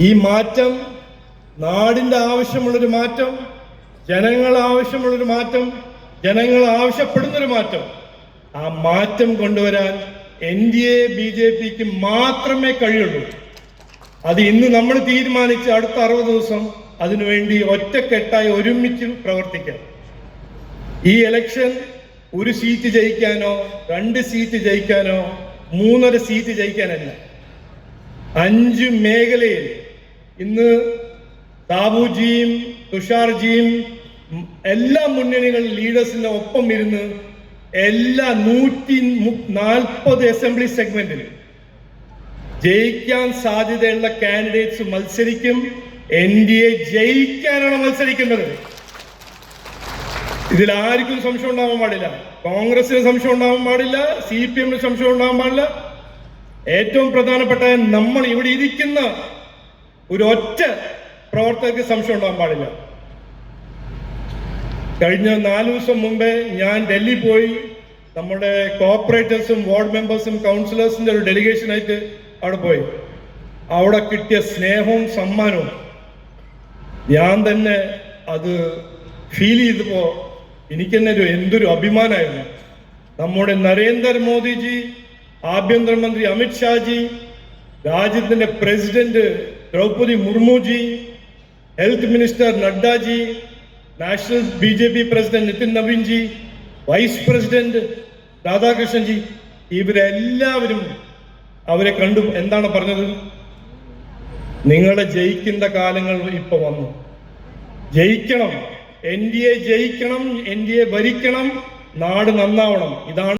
ഈ മാറ്റം നാടിന്റെ ആവശ്യമുള്ളൊരു മാറ്റം ജനങ്ങൾ ആവശ്യമുള്ളൊരു മാറ്റം ജനങ്ങൾ ആവശ്യപ്പെടുന്നൊരു മാറ്റം. ആ മാറ്റം കൊണ്ടുവരാൻ N D A B J പിക്ക് മാത്രമേ കഴിയുള്ളൂ. അത് ഇന്ന് നമ്മൾ തീരുമാനിച്ച് അടുത്ത അറുപത് ദിവസം അതിനുവേണ്ടി ഒറ്റക്കെട്ടായി ഒരുമിച്ച് പ്രവർത്തിക്കാം. ഈ ഇലക്ഷൻ ഒരു സീറ്റ് ജയിക്കാനോ രണ്ട് സീറ്റ് ജയിക്കാനോ മൂന്നര സീറ്റ് ജയിക്കാനല്ല. അഞ്ച് മേഖലയിൽ ഇന്ന് താബുജിയും തുഷാർജിയും എല്ലാ മുന്നണികളും ലീഡേഴ്സിന്റെ ഒപ്പം ഇരുന്ന് എല്ലാ നൂറ്റി നാൽപ്പത് അസംബ്ലി സെഗ്മെന്റിൽ ജയിക്കാൻ സാധ്യതയുള്ള കാൻഡിഡേറ്റ്സ് മത്സരിക്കും എൻ ഡി എ ജയിക്കാനാണ് മത്സരിക്കുന്നത്. ഇതിൽ ആർക്കും സംശയം ഉണ്ടാവാൻ പാടില്ല. കോൺഗ്രസിന് സംശയം ഉണ്ടാവാൻ പാടില്ല സി പി എമ്മിന് സംശയം ഉണ്ടാവാൻ പാടില്ല. ഏറ്റവും പ്രധാനപ്പെട്ട നമ്മൾ ഇവിടെ ഇരിക്കുന്ന ഒരു ഒറ്റ പ്രവർത്തകർക്ക് സംശയം ഉണ്ടാകാൻ പാടില്ല. കഴിഞ്ഞ നാലു ദിവസം മുമ്പേ ഞാൻ ഡൽഹി പോയി. നമ്മുടെ കോപ്പറേറ്റേഴ്സും വാർഡ് മെമ്പേഴ്സും കൗൺസിലേഴ്സിന്റെ ഒരു ഡെലിഗേഷനായിട്ട് അവിടെ പോയി. അവിടെ കിട്ടിയ സ്നേഹവും സമ്മാനവും ഞാൻ തന്നെ അത് ഫീൽ ചെയ്തപ്പോ എനിക്ക് തന്നെ ഒരു എന്തൊരു അഭിമാനമായിരുന്നു നമ്മുടെ നരേന്ദ്രമോദിജി ആഭ്യന്തരമന്ത്രി അമിത്ഷാജി രാജ്യത്തിന്റെ president Droupadi Murmu ji health minister Nadda ji national B J P president Nitin Nabin ji vice president Radhakrishnan ji ഇവരെല്ലാവരും അവരെ കണ്ടു. എന്താണ് പറഞ്ഞത്? നിങ്ങളെ ജയിക്കുന്ന കാലങ്ങൾ ഇപ്പൊ വന്നു. ജയിക്കണം. എൻ ഡി എ ജയിക്കണം എൻ ഡി എ ഭരിക്കണം നാട് നന്നാവണം. ഇതാണ്